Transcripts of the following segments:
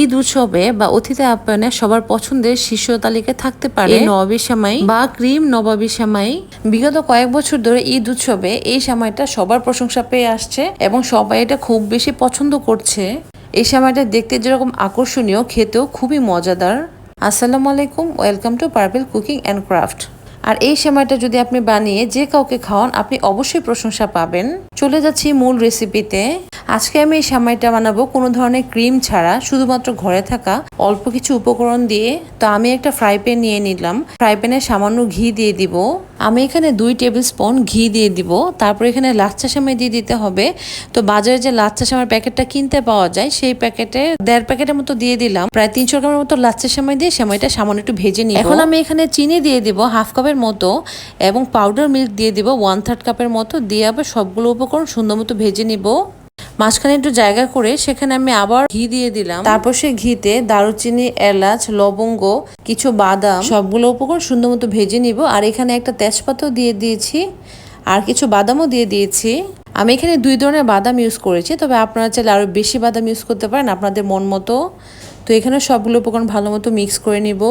ঈদ উৎসবে বা অতিথি আপ্যায়নে সবার পছন্দের শীর্ষ তালিকায় থাকতে পারে নবাবী সেমাই বা ক্রিম নবাবী সেমাই। বিগত কয়েক বছর ধরে ঈদ উৎসবে এই সেমাইটা সবার প্রশংসা পেয়ে আসছে এবং সবাই এটা খুব বেশি পছন্দ করছে। এই সেমাইটা দেখতে যেরকম আকর্ষণীয় খেতেও খুবই মজাদার। আসসালামু আলাইকুম welcome to purple cooking and craft. আর এই সেমাইটা যদি আপনি বানিয়ে যে কাউকে খাওয়ান, আপনি অবশ্যই প্রশংসা পাবেন। চলে যাচ্ছি মূল রেসিপিতে আজকে আমি এই সেমাইটা বানাবো কোনো ধরনের ক্রিম ছাড়া, শুধুমাত্র ঘরে থাকা অল্প কিছু উপকরণ দিয়ে। তো আমি একটা ফ্রাই প্যান নিয়ে নিলাম। ফ্রাই প্যানে সামান্য ঘি দিয়ে দিব। আমি এখানে দুই টেবিল স্পুন ঘি দিয়ে দিব। তারপর এখানে লাচ্চা সেমাই দিয়ে দিতে হবে। তো বাজারে যে লাচ্চা সেমাই প্যাকেটটা কিনতে পাওয়া যায়, সেই প্যাকেটে দেড় প্যাকেটের মতো দিয়ে দিলাম। প্রায় তিনশো গ্রামের মতো লাচ্চা সেমাই দিয়ে সেমাইটা সামান্য একটু ভেজে নিই এখন আমি এখানে চিনি দিয়ে দিব, হাফ কাপের মতো এবং পাউডার মিল্ক দিয়ে দিব ওয়ান থার্ড কাপের মতো। দিয়ে আবার সবগুলো উপকরণ সুন্দর মতো ভেজে নিব। মাঝখানে একটু জায়গা করে সেখানে আমি আবার ঘি দিয়ে দিলাম। তারপর সে ঘিতে দারুচিনি, এলাচ, লবঙ্গ, কিছু বাদাম, সবগুলো উপকরণ সুন্দর মতো ভেজে নিব। আর এখানে একটা তেজপাতাও দিয়ে দিয়েছি, আর কিছু বাদামও দিয়ে দিয়েছি। আমি এখানে দুই ধরনের বাদাম ইউজ করেছি, তবে আপনারা চাইলে আরও বেশি বাদাম ইউজ করতে পারেন আপনাদের মন মতো। তো এখানে সবগুলো উপকরণ ভালো মতো মিক্স করে নিব।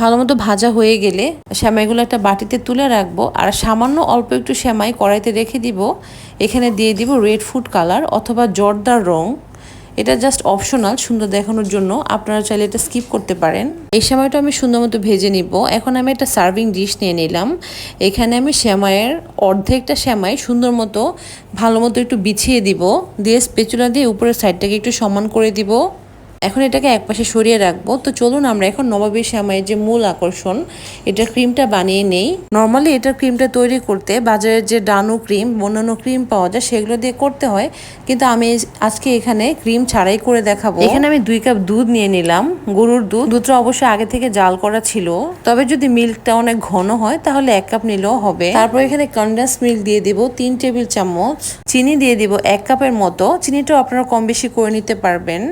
ভালো মতো ভাজা হয়ে গেলে সেমাইগুলো একটা বাটিতে তুলে রাখব আর সামান্য অল্প একটু সেমাই কড়াইতে রেখে দিব। এখানে দিয়ে দিব রেড ফুড কালার অথবা জর্দার রং। এটা জাস্ট অপশনাল সুন্দর দেখানোর জন্য। আপনারা চাইলে এটা স্কিপ করতে পারেন। এই সময়টা আমি সুন্দর মতো ভেজে নিব। এখন আমি একটা সার্ভিং ডিশ নিয়ে নিলাম। এখানে আমি সেমাইয়ের অর্ধেকটা সেমাই সুন্দর মতো, ভালো মতো একটু বিছিয়ে দিব। দিয়ে স্পেচুলা দিয়ে উপরের সাইডটাকে একটু সমান করে দিব। এখন এটাকে একপাশে সরিয়ে রাখব। তো চলুন আমরা এখন নবাবী শ্যামাইয়ের যে মূল আকর্ষণ এটা ক্রিমটা বানিয়ে নেই। নর্মালি এটার ক্রিমটা তৈরি করতে বাজারের যে ডানু ক্রিম অন্যান্য ক্রিম পাওয়া যায় সেগুলো দিয়ে করতে হয়। কিন্তু আমি আজকে এখানে ক্রিম ছাড়াই করে দেখাবো। এখানে আমি দুই কাপ দুধ নিয়ে নিলাম গরুর দুধ। দুধটা অবশ্যই আগে থেকে জাল করা ছিল। তবে যদি মিল্কটা অনেক ঘন হয় তাহলে এক কাপ নিলেও হবে। তারপর এখানে কনডেন্স মিল্ক দিয়ে দিব তিন টেবিল চামচ। চিনি দিয়ে দিব এক কাপের মতো। চিনিটাও আপনারা কম বেশি করে নিতে পারবেন।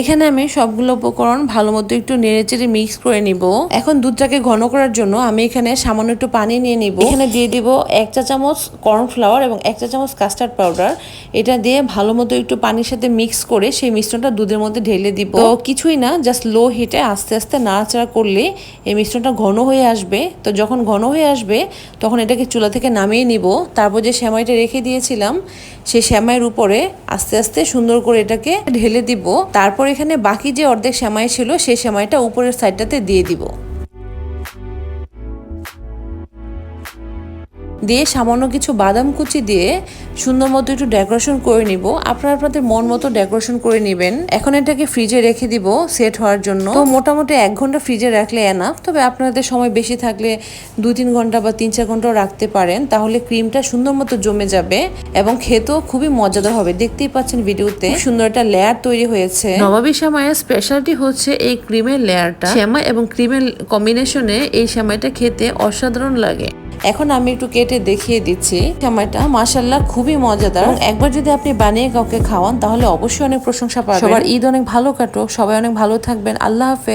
এখানে আমি সবগুলো উপকরণ ভালো মতো একটু নেড়েচেড়ে মিক্স করে নিব। এখন দুধটাকে ঘন করার জন্য আমি এখানে সামান্য একটু পানি নিয়ে নিব। এখানে দিয়ে দিব এক চা চামচ কর্নফ্লাওয়ার এবং এক চা চামচ কাস্টার্ড পাউডার এটা দিয়ে ভালো মতো একটু পানির সাথে মিক্স করে সেই মিশ্রণটা দুধের মধ্যে ঢেলে দিব। তো কিছুই না জাস্ট লো হিটে আস্তে আস্তে নাড়াচাড়া করলে এই মিশ্রণটা ঘন হয়ে আসবে। তো যখন ঘন হয়ে আসবে, তখন এটাকে চুলা থেকে নামিয়ে নিব। তারপর যে সেমাইটা রেখে দিয়েছিলাম সেই সেমাইয়ের উপরে আস্তে আস্তে সুন্দর করে এটাকে ঢেলে দিব। তারপর এখানে বাকি যে অর্ধেক সেমাই ছিল সেই সেমাইটা উপরের সাইডটাতে দিয়ে দিব। দিয়ে সামান্য কিছু বাদাম কুচি দিয়ে সুন্দর মতো একটু ডেকোরেশন করে নিব। আপনারা আপনাদের মন মতো ডেকোরেশন করে নেবেন। এখন এটাকে ফ্রিজে রেখে দিব সেট হওয়ার জন্য। তো মোটামুটি এক ঘণ্টা ফ্রিজে রাখলে এনাফ তবে আপনাদের সময় বেশি থাকলে দু তিন ঘণ্টা বা তিন চার ঘন্টাও রাখতে পারেন। তাহলে ক্রিমটা সুন্দর মতো জমে যাবে এবং খেতেও খুবই মজাদার হবে। দেখতেই পাচ্ছেন ভিডিওতে সুন্দর একটা লেয়ার তৈরি হয়েছে। নবাবী শ্যামাইয়ের স্পেশালিটি হচ্ছে এই ক্রিমের লেয়ারটা শ্যামাই এবং ক্রিমের কম্বিনেশনে এই শ্যামাইটা খেতে অসাধারণ লাগে। এখন আমি একটু কেটে দেখিয়ে দিচ্ছি সময়টা। মাসাল্লাহ খুবই মজাদার। একবার যদি আপনি বানিয়ে কাউকে খাওয়ান তাহলে অবশ্যই অনেক প্রশংসা পাবেন। সবার ঈদ অনেক ভালো কাটুক। সবাই অনেক ভালো থাকবেন। আল্লাহ হাফেজ।